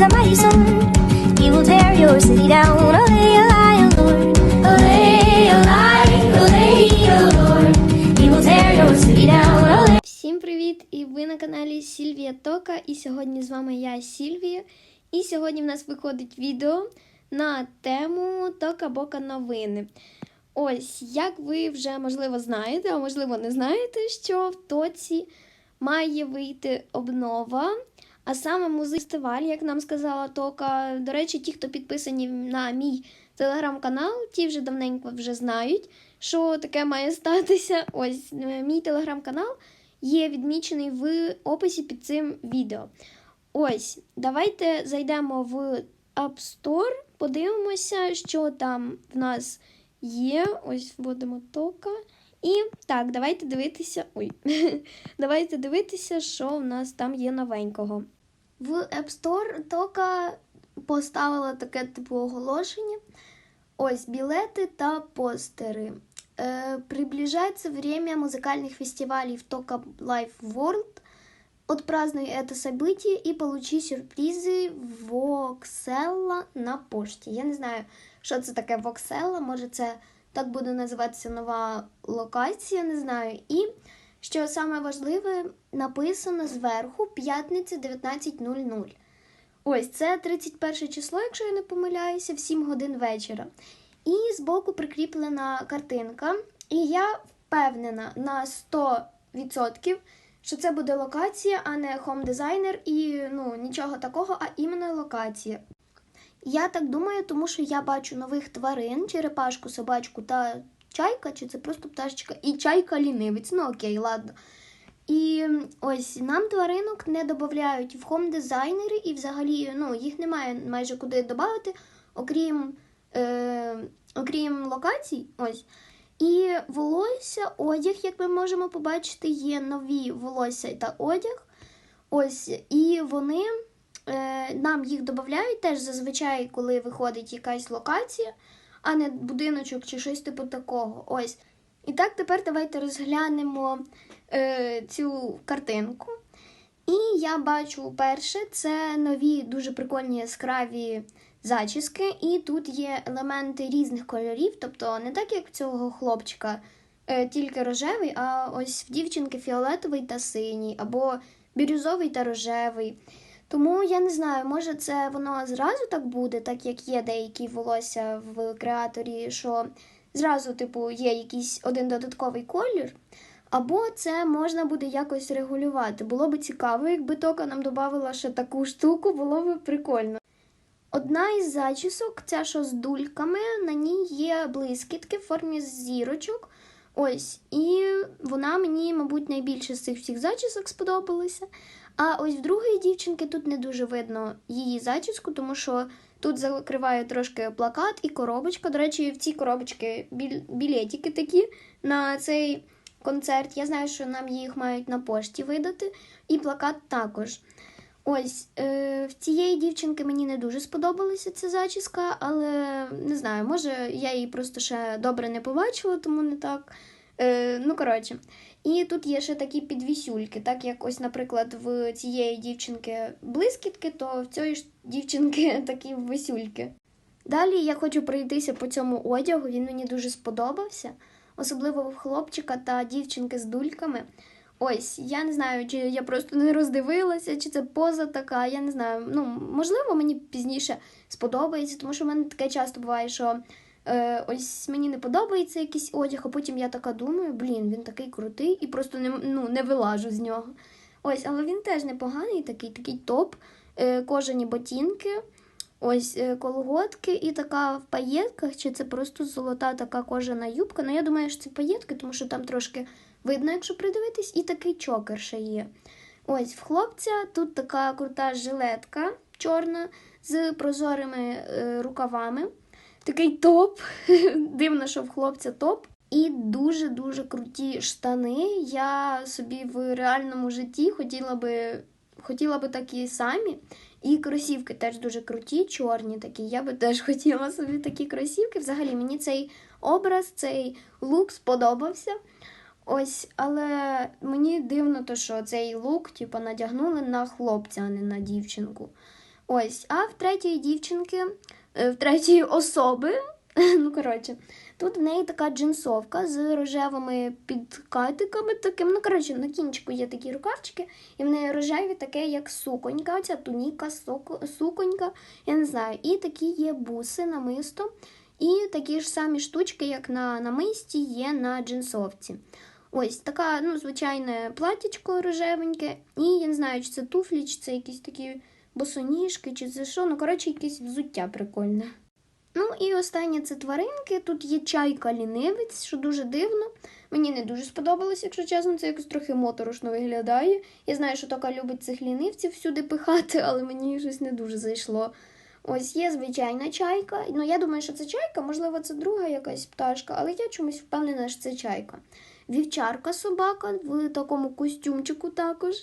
He's a mighty sword. He will tear your city down. Olay, olay, Lord. Olay, olay, olay, Lord. He will tear your city down. Всім привіт! І ви на каналі Сільвія Тока. І сьогодні з вами я Сільвія. І сьогодні в нас виходить відео на тему Тока Бока новини. Ось, як ви вже можливо знаєте, а можливо не знаєте, що в Тоці має вийти обнова. А саме музей-фестиваль, як нам сказала Тока. До речі, ті, хто підписані на мій телеграм-канал, ті вже давненько вже знають, що таке має статися. Ось е, мій телеграм-канал є відмічений в описі під цим відео. Ось, давайте зайдемо в App Store, подивимося, що там в нас є. Ось вводимо тока. І так, давайте дивитися. Ой, давайте дивитися, що в нас там є новенького. В App Store Тока поставила таке типу оголошення. Ось білети та постери. Э, приближается время музыкальных фестивалей в Тока Life World. Отпразднуй это событие и получи сюрпризи Вокселла на пошті. Я не знаю, що це таке Вокселла. Може, це так буде називатися нова локація, не знаю. І що саме важливе, написано зверху п'ятниця 19.00. Ось це 31 число, якщо я не помиляюся, в 7 годин вечора. І збоку прикріплена картинка. І я впевнена на 100%, що це буде локація, а не хом-дизайнер і ну, нічого такого, а іменно локація. Я так думаю, тому що я бачу нових тварин, черепашку, собачку та чайка, чи це просто пташечка, і чайка лінивець. Ну окей, ладно. І ось нам тваринок не додають в хом-дизайнери, і взагалі ну, їх немає майже куди додати, окрім, е, окрім локацій. Ось. І волосся, одяг, як ми можемо побачити, є нові волосся та одяг. Ось, і вони нам їх додають теж зазвичай, коли виходить якась локація, а не будиночок чи щось типу такого. Ось. І так, тепер давайте розглянемо е, цю картинку. І я бачу перше, це нові дуже прикольні яскраві зачіски, і тут є елементи різних кольорів, тобто не так, як в цього хлопчика, е, тільки рожевий, а ось в дівчинки фіолетовий та синій, або бірюзовий та рожевий. Тому я не знаю, може це воно зразу так буде, так як є деякі волосся в креаторі, що зразу, типу, є якийсь один додатковий колір. Або це можна буде якось регулювати. Було б цікаво, якби тока нам додавала ще таку штуку, було б прикольно. Одна із зачісок, ця що з дульками, на ній є блискітки в формі зірочок. Ось, і вона мені, мабуть, найбільше з цих всіх зачісок сподобалася. А ось в другої дівчинки тут не дуже видно її зачіску, тому що тут закриває трошки плакат і коробочка. До речі, в цій коробочці білетики такі на цей концерт. Я знаю, що нам їх мають на пошті видати, і плакат також. Ось е, в цієї дівчинки мені не дуже сподобалася ця зачіска, але не знаю, може я її просто ще добре не побачила, тому не так. Е, ну, коротше. І тут є ще такі підвісюльки, так як ось, наприклад, в цієї дівчинки блискітки, то в цієї ж дівчинки такі висюльки. Далі я хочу пройтися по цьому одягу, він мені дуже сподобався, особливо в хлопчика та дівчинки з дульками. Ось, я не знаю, чи я просто не роздивилася, чи це поза така. Я не знаю. Ну, можливо, мені пізніше сподобається, тому що в мене таке часто буває, що е, ось мені не подобається якийсь одяг, а потім я така думаю, блін, він такий крутий і просто не ну, не вилажу з нього. Ось, але він теж непоганий, такий такий топ, е, кожані ботинки, ось е, колготки і така в паєтках, чи це просто золота така кожана юбка. Ну, я думаю, що це паєтки, тому що там трошки. Видно, якщо придивитись, і такий чокер ще є. Ось в хлопця тут така крута жилетка чорна з прозорими е, рукавами. Такий топ. Дивно, що в хлопця топ. І дуже-дуже круті штани. Я собі в реальному житті хотіла би хотіла би такі самі. І кросівки теж дуже круті, чорні такі. Я би теж хотіла собі такі кросівки. Взагалі, мені цей образ, цей лук сподобався. Ось, але мені дивно, то, що цей лук, типу, надягнули на хлопця, а не на дівчинку. Ось, а в третьої дівчинки, в третьої особи, ну коротше, тут в неї така джинсовка з рожевими підкатиками таким. Ну, коротше, на кінчику є такі рукавчики, і в неї рожеві таке, як суконька, оця туніка, суконька, я не знаю. І такі є буси намисто. І такі ж самі штучки, як на намисті, є на джинсовці. Ось така, ну, звичайне платічко рожевеньке. І я не знаю, чи це туфлі, чи це якісь такі босоніжки, чи це що. Ну, коротше, якесь взуття прикольне. Ну і останнє це тваринки. Тут є чайка лінивець, що дуже дивно. Мені не дуже сподобалось, якщо чесно, це якось трохи моторошно виглядає. Я знаю, що така любить цих лінивців всюди пихати, але мені щось не дуже зайшло. Ось є звичайна чайка. Ну, я думаю, що це чайка, можливо, це друга якась пташка, але я чомусь впевнена, що це чайка. Вівчарка собака в такому костюмчику також.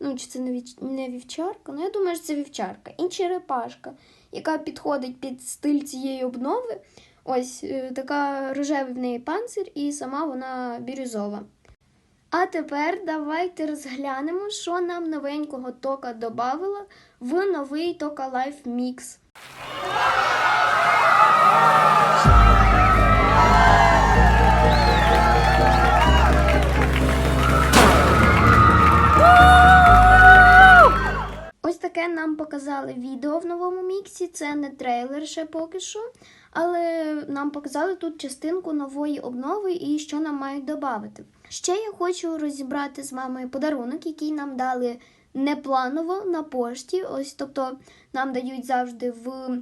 Ну, чи це не, вівчарка? Ну, я думаю, що це вівчарка. І черепашка, яка підходить під стиль цієї обнови. Ось е, така рожевий в неї панцир, і сама вона бірюзова. А тепер давайте розглянемо, що нам новенького тока додавила в новий Тока Life Mix. Показали відео в новому міксі. Це не трейлер ще поки що. Але нам показали тут частинку нової обнови і що нам мають додати. Ще я хочу розібрати з вами подарунок, який нам дали непланово на пошті. Ось, тобто нам дають завжди в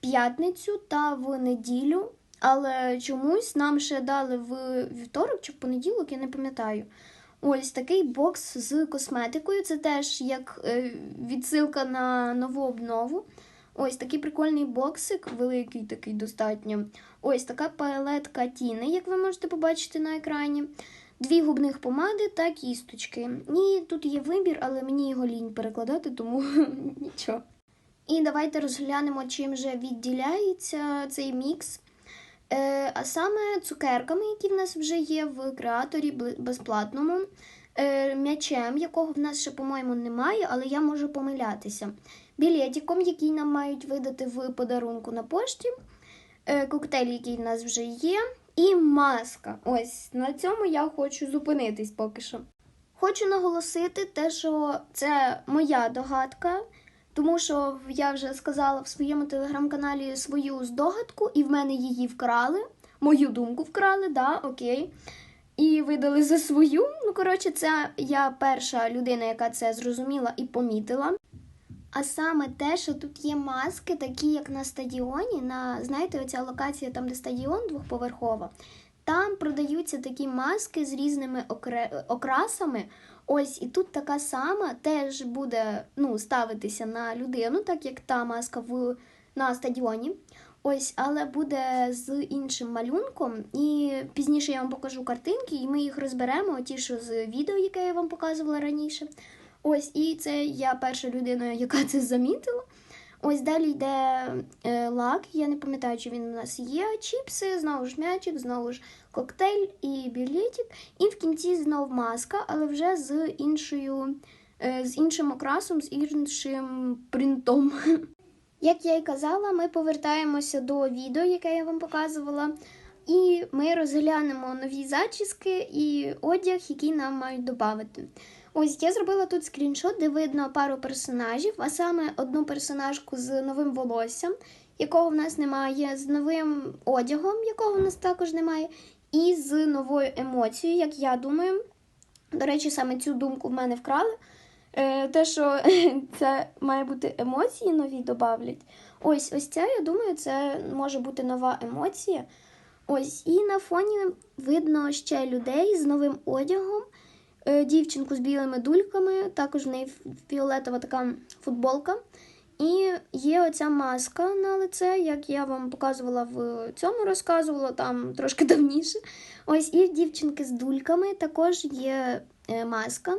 п'ятницю та в неділю. Але чомусь нам ще дали в вівторок чи в понеділок, я не пам'ятаю. Ось такий бокс з косметикою. Це теж як е, відсилка на нову обнову. Ось такий прикольний боксик, великий такий достатньо. Ось така палетка тіни, як ви можете побачити на екрані. Дві губних помади та кісточки. І тут є вибір, але мені його лінь перекладати, тому нічого. І давайте розглянемо, чим же відділяється цей мікс. Е, а саме цукерками, які в нас вже є в креаторі безплатному, е, м'ячем, якого в нас ще, по-моєму, немає, але я можу помилятися. Білетиком, який нам мають видати в подарунку на пошті, е, коктейль, який в нас вже є, і маска. Ось на цьому я хочу зупинитись поки що. Хочу наголосити те, що це моя догадка. Тому що я вже сказала в своєму телеграм-каналі свою здогадку, і в мене її вкрали. Мою думку вкрали, да, окей. І видали за свою. Ну, коротше, це я перша людина, яка це зрозуміла і помітила. А саме те, що тут є маски, такі як на стадіоні. На знаєте, оця локація, там, де стадіон двохповерхова. Там продаються такі маски з різними окре... окрасами. Ось і тут така сама теж буде ну, ставитися на людину, так як та маска в... на стадіоні. Ось, але буде з іншим малюнком. І пізніше я вам покажу картинки, і ми їх розберемо, ті, що з відео, яке я вам показувала раніше. Ось, і це я перша людина, яка це замітила. Ось далі йде е, лак. Я не пам'ятаю, чи він у нас є. Чіпси, знову ж м'ячик, знову ж коктейль і білетик. І в кінці знов маска, але вже з іншою, е, з іншим окрасом, з іншим принтом. Як я й казала, ми повертаємося до відео, яке я вам показувала. І ми розглянемо нові зачіски і одяг, який нам мають додати. Ось я зробила тут скріншот, де видно пару персонажів, а саме одну персонажку з новим волоссям, якого в нас немає, з новим одягом, якого в нас також немає, і з новою емоцією, як я думаю. До речі, саме цю думку в мене вкрали. Е, те, що це має бути емоції нові додавлять. Ось ось ця, я думаю, це може бути нова емоція. Ось, і на фоні видно ще людей з новим одягом. Е, Дівчинку з білими дульками, також в неї фіолетова така футболка. І є оця маска на лице, як я вам показувала в цьому розказувала, там трошки давніше. Ось і в дівчинки з дульками також є е, маска.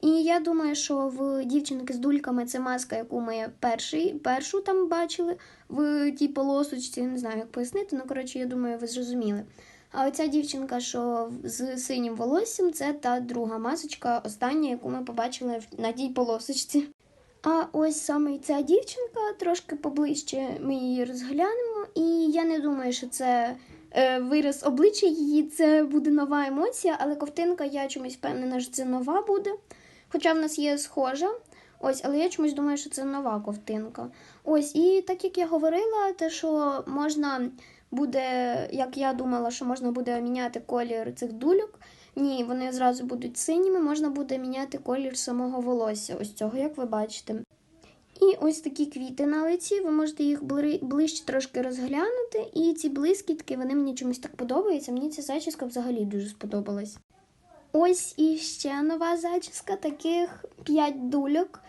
І я думаю, що в дівчинки з дульками це маска, яку ми перший, першу там бачили в тій полосочці. Не знаю, як пояснити, ну коротше, я думаю, ви зрозуміли. А оця дівчинка, що з синім волоссям, це та друга масочка, остання, яку ми побачили на тій полосочці. А ось саме ця дівчинка, трошки поближче ми її розглянемо, і я не думаю, що це е, вираз обличчя її, це буде нова емоція, але ковтинка я чомусь впевнена, що це нова буде. Хоча в нас є схожа. Ось, але я чомусь думаю, що це нова ковтинка. Ось, і так як я говорила, те, що можна буде, як я думала, що можна буде міняти колір цих дульок. Ні, вони зразу будуть синіми, можна буде міняти колір самого волосся, ось цього, як ви бачите. І ось такі квіти на лиці, ви можете їх ближче трошки розглянути. І ці блискітки, вони мені чомусь так подобаються. Мені ця зачіска взагалі дуже сподобалась. Ось і ще нова зачіска, таких 5 дульок,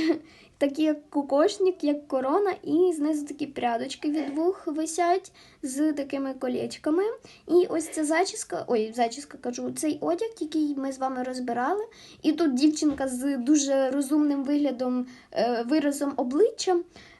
такі як кокошник, як корона, і знизу такі прядочки від вух висять з такими колечками. І ось ця зачіска, ой, зачіска кажу, цей одяг, який ми з вами розбирали. І тут дівчинка з дуже розумним виглядом, е, виразом обличчя.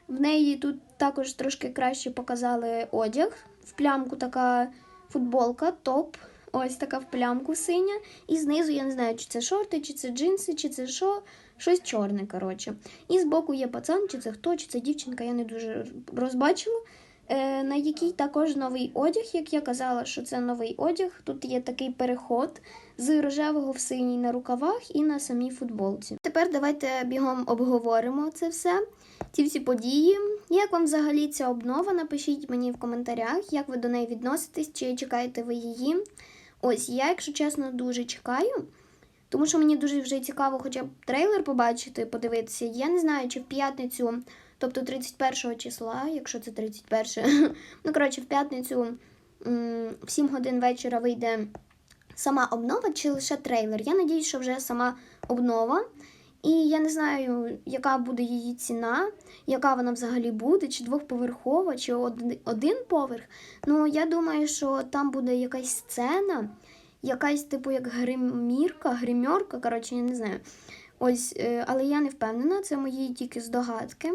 В неї тут також трошки краще показали одяг. В плямку така футболка, топ. Ось така в плямку синя. І знизу я не знаю, чи це шорти, чи це джинси, чи це що. Щось чорне, коротше. І збоку є пацан, чи це хто, чи це дівчинка, я не дуже розбачила. Е, на якій також новий одяг, як я казала, що це новий одяг. Тут є такий переход з рожевого в синій на рукавах і на самій футболці. Тепер давайте бігом обговоримо це все, ці всі події. Як вам взагалі ця обнова? Напишіть мені в коментарях, як ви до неї відноситесь, чи чекаєте ви її. Ось я, якщо чесно, дуже чекаю. Тому що мені дуже вже цікаво хоча б трейлер побачити, подивитися. Я не знаю, чи в п'ятницю, тобто 31 числа, якщо це 31, ну коротше, в п'ятницю в 7 годин вечора вийде сама обнова чи лише трейлер. Я надіюсь, що вже сама обнова. І я не знаю, яка буде її ціна, яка вона взагалі буде, чи двохповерхова, чи один поверх. Ну, я думаю, що там буде якась сцена, якась, типу, як гримірка, гримерка, коротше, я не знаю. Ось, е, але я не впевнена, це мої тільки здогадки.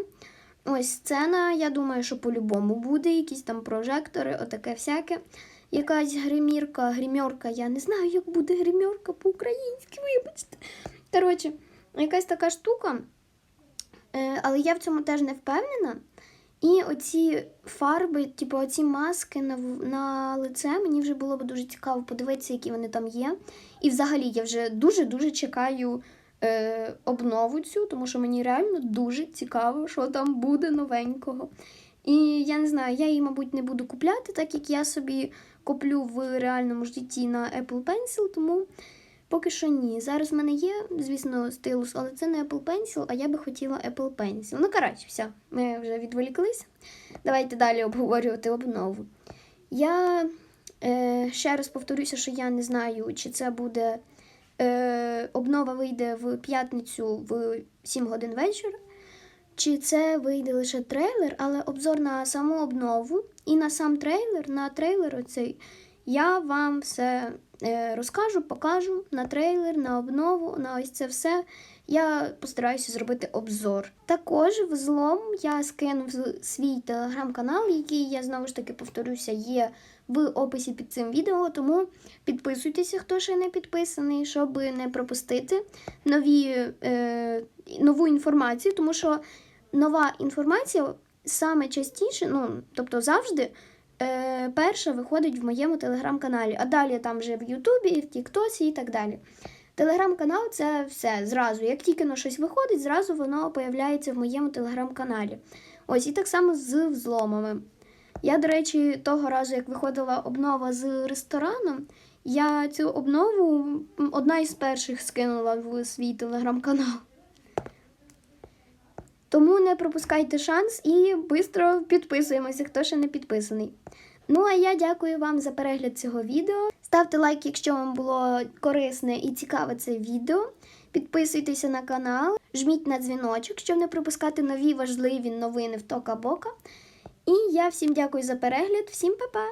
Ось сцена, я думаю, що по-любому буде, якісь там прожектори, отаке всяке. Якась гримірка, гримерка, я не знаю, як буде гримерка по-українськи, вибачте. Коротше, якась така штука, е, але я в цьому теж не впевнена. І оці фарби, типу, оці маски на, на лице, мені вже було б дуже цікаво подивитися, які вони там є. І взагалі я вже дуже-дуже чекаю е, обнову цю, тому що мені реально дуже цікаво, що там буде новенького. І я не знаю, я її, мабуть, не буду купляти, так як я собі куплю в реальному житті на Apple Pencil, тому поки що ні. Зараз в мене є, звісно, стилус, але це не Apple Pencil, а я би хотіла Apple Pencil. Ну, коротше, все, ми вже відволіклись. Давайте далі обговорювати обнову. Я е, ще раз повторюся, що я не знаю, чи це буде е, обнова вийде в п'ятницю в 7 годин вечора. Чи це вийде лише трейлер, але обзор на саму обнову і на сам трейлер, на трейлер оцей, я вам все розкажу, покажу на трейлер, на обнову, на ось це все. Я постараюся зробити обзор. Також взлом я скинув свій телеграм-канал, який я знову ж таки повторюся, є в описі під цим відео. Тому підписуйтеся, хто ще не підписаний, щоб не пропустити нові, е, нову інформацію, тому що нова інформація саме частіше, ну тобто завжди. Е, перша виходить в моєму телеграм-каналі, а далі там вже в Ютубі, в Тіктосі і так далі. Телеграм-канал це все зразу. Як тільки на щось виходить, зразу воно появляється в моєму телеграм-каналі. Ось і так само з взломами. Я, до речі, того разу, як виходила обнова з рестораном, я цю обнову одна із перших скинула в свій телеграм-канал. Тому не пропускайте шанс і швидко підписуємося, хто ще не підписаний. Ну а я дякую вам за перегляд цього відео. Ставте лайк, якщо вам було корисне і цікаве це відео. Підписуйтеся на канал, жміть на дзвіночок, щоб не пропускати нові важливі новини в Тока Бока. І я всім дякую за перегляд, всім па-па!